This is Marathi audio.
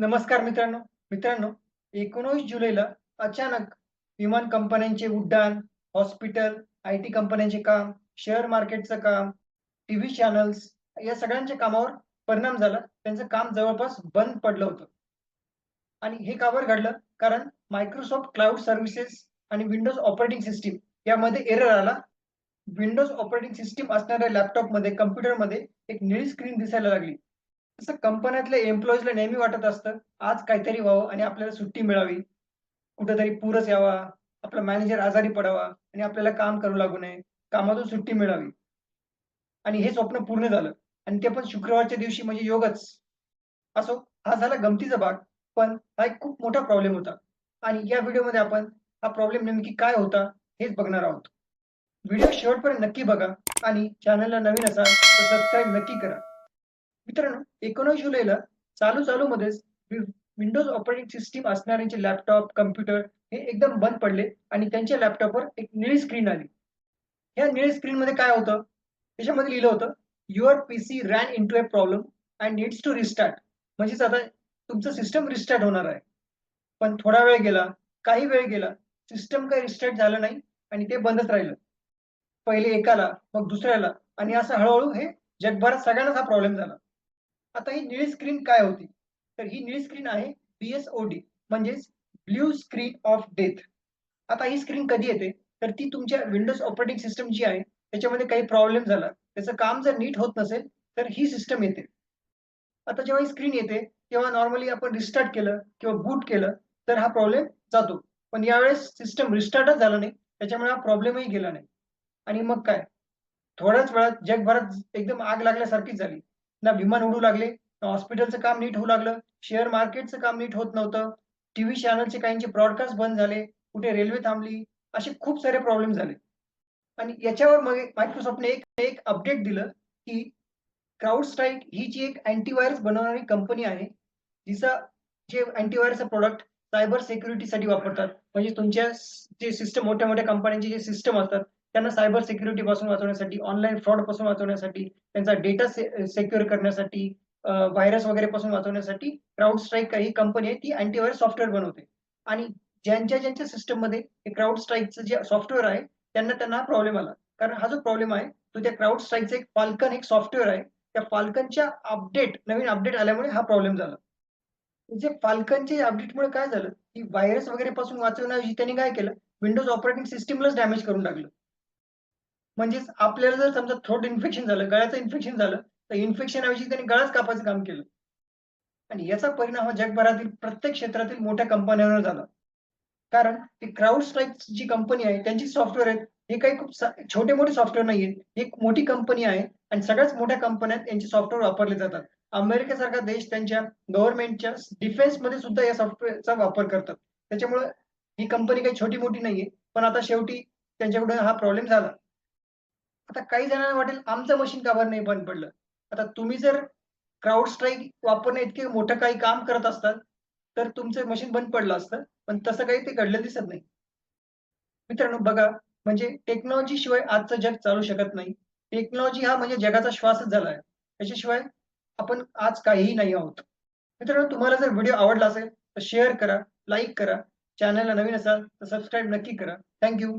नमस्कार मित्रांनो. मित्रांनो एकोणीस जुलैला अचानक विमान कंपन्यांचे उड्डाण हॉस्पिटल आय टी कंपन्यांचे काम शेअर मार्केटचं काम टीव्ही चॅनल्स या सगळ्यांच्या कामावर परिणाम झाला. त्यांचं काम जवळपास बंद पडलं होतं. आणि हे का घडलं? कारण मायक्रोसॉफ्ट क्लाउड सर्व्हिसेस आणि विंडोज ऑपरेटिंग सिस्टीम यामध्ये एरर आला. विंडोज ऑपरेटिंग सिस्टीम असणाऱ्या लॅपटॉपमध्ये कम्प्युटरमध्ये एक निळी स्क्रीन दिसायला लागली. असं कंपन्यातल्या एम्प्लॉईजला नेहमी वाटत असतं आज काहीतरी व्हावं आणि आपल्याला सुट्टी मिळावी. कुठेतरी पूरच यावा आपला मॅनेजर आजारी पडावा आणि आपल्याला काम करू लागू नये कामातून सुट्टी मिळावी. आणि हे स्वप्न पूर्ण झालं. आणि ते पण शुक्रवारच्या दिवशी म्हणजे योगच. असो हा झाला गमतीचा भाग पण हा एक खूप मोठा प्रॉब्लेम होता. आणि या व्हिडिओमध्ये आपण हा प्रॉब्लेम नेमकी काय होता हेच बघणार आहोत. व्हिडिओ शेवटपर्यंत नक्की बघा आणि चॅनलला नवीन असाल तर सबस्क्राईब नक्की करा. मित्रांनो एकोणीस जुलैला चालू चालू मध्येच विंडोज ऑपरेटिंग सिस्टीम असणाऱ्यांचे लॅपटॉप कम्प्युटर हे एकदम बंद पडले आणि त्यांच्या लॅपटॉपवर एक निळी स्क्रीन आली. ह्या निळी स्क्रीन मध्ये काय होतं? त्याच्यामध्ये लिहिलं होतं your PC ran into a problem and needs to restart म्हणजेच आता तुमचं सिस्टम रिस्टार्ट होणार आहे. पण थोडा वेळ गेला काही वेळ गेला सिस्टम काही रिस्टार्ट झालं नाही आणि ते बंदच राहिलं. पहिले एकाला मग दुसऱ्याला आणि असं हळूहळू हे जगभरात सगळ्यांनाच हा प्रॉब्लेम झाला. आता ही निळी स्क्रीन काय होती? तर ही निळी स्क्रीन आहे बीएसओडी म्हणजेच ब्ल्यू स्क्रीन ऑफ डेथ आता ही स्क्रीन कधी येते? तर ती तुमच्या विंडोज ऑपरेटिंग सिस्टम जी आहे त्याच्यामध्ये काही प्रॉब्लेम झाला. त्याचं काम जर नीट होत नसेल तर ही सिस्टम येते. आता जेव्हा ही स्क्रीन येते तेव्हा नॉर्मली आपण रिस्टार्ट केलं किंवा बूट केलं तर हा प्रॉब्लेम जातो. पण यावेळेस सिस्टम रिस्टार्टच झाला नाही त्याच्यामुळे हा प्रॉब्लेमही गेला नाही. आणि मग काय? थोड्याच वेळात जगभरात एकदम आग लागल्यासारखीच झाली. ना विमान उडू लागले ना हॉस्पिटलचं काम नीट होऊ लागलं शेअर मार्केटचं काम नीट होत नव्हतं टीव्ही चॅनलचे काहींचे ब्रॉडकास्ट बंद झाले कुठे रेल्वे थांबली असे खूप सारे प्रॉब्लेम झाले. आणि याच्यावर मग मायक्रोसॉफ्टने एक एक अपडेट दिलं की क्राऊड स्ट्राईक ही जी एक अँटीव्हायरस बनवणारी कंपनी आहे जिचा जे अँटीव्हायरसचं प्रोडक्ट सायबर सिक्युरिटीसाठी वापरतात म्हणजे तुमच्या जे सिस्टम मोठ्या मोठ्या कंपन्यांचे जे सिस्टम असतात त्यांना सायबर सिक्युरिटी पासून वाचवण्यासाठी ऑनलाईन फ्रॉडपासून वाचवण्यासाठी त्यांचा डेटा सेक्युअर करण्यासाठी व्हायरस वगैरे पासून वाचवण्यासाठी क्राऊड स्ट्राईक ही कंपनी आहे ती अँटीव्हायरस सॉफ्टवेअर बनवते. आणि ज्यांच्या ज्यांच्या सिस्टममध्ये क्राऊड स्ट्राईकचं जे सॉफ्टवेअर आहे त्यांना त्यांना प्रॉब्लेम आला. कारण हा जो प्रॉब्लेम आहे तो त्या क्राऊड स्ट्राईकचं एक फाल्कन एक सॉफ्टवेअर आहे त्या फाल्कनच्या अपडेट नवीन अपडेट आल्यामुळे हा प्रॉब्लेम झाला. जे फाल्कनचे अपडेटमुळे काय झालं की व्हायरस वगैरे पासून वाचवण्याऐवजी त्यांनी काय केलं विंडोज ऑपरेटिंग सिस्टीमलाच डॅमेज करून टाकलं. म्हणजेच आपल्याला जर समजा थ्रोट इन्फेक्शन झालं गळ्याचं इन्फेक्शन झालं तर इन्फेक्शन ऐवजी त्यांनी गळाच कापायचं काम केलं. आणि याचा परिणाम हा जगभरातील प्रत्येक क्षेत्रातील मोठ्या कंपन्यांवर झाला. कारण ती क्राऊड स्ट्राईक जी कंपनी आहे त्यांची सॉफ्टवेअर आहेत हे काही खूप छोटे मोठे सॉफ्टवेअर नाही आहेत एक मोठी कंपनी आहे आणि सगळ्याच मोठ्या कंपन्यात यांचे सॉफ्टवेअर वापरले जातात. अमेरिकेसारखा देश त्यांच्या गव्हर्नमेंटच्या डिफेन्समध्ये सुद्धा या सॉफ्टवेअरचा वापर करतात. त्याच्यामुळे ही कंपनी काही छोटी मोठी नाहीये. पण आता शेवटी त्यांच्याकडे हा प्रॉब्लेम झाला. आता काही जणांना वाटेल आमचं मशीन का बरं नाही बंद पडलं? आता तुम्ही जर क्राऊड स्ट्राईक वापरणे इतके मोठं काही काम करत असतात तर तुमचं मशीन बंद पडलं असतं पण तसं काही ते घडलं दिसत नाही. मित्रांनो बघा म्हणजे टेक्नॉलॉजी शिवाय आजचं जग चालू शकत नाही. टेक्नॉलॉजी हा म्हणजे जगाचा श्वासच झाला आहे त्याच्याशिवाय आपण आज काहीही नाही आहोत. मित्रांनो तुम्हाला जर व्हिडिओ आवडला असेल तर शेअर करा लाईक करा. चॅनलला नवीन असाल तर सबस्क्राईब नक्की करा. थँक्यू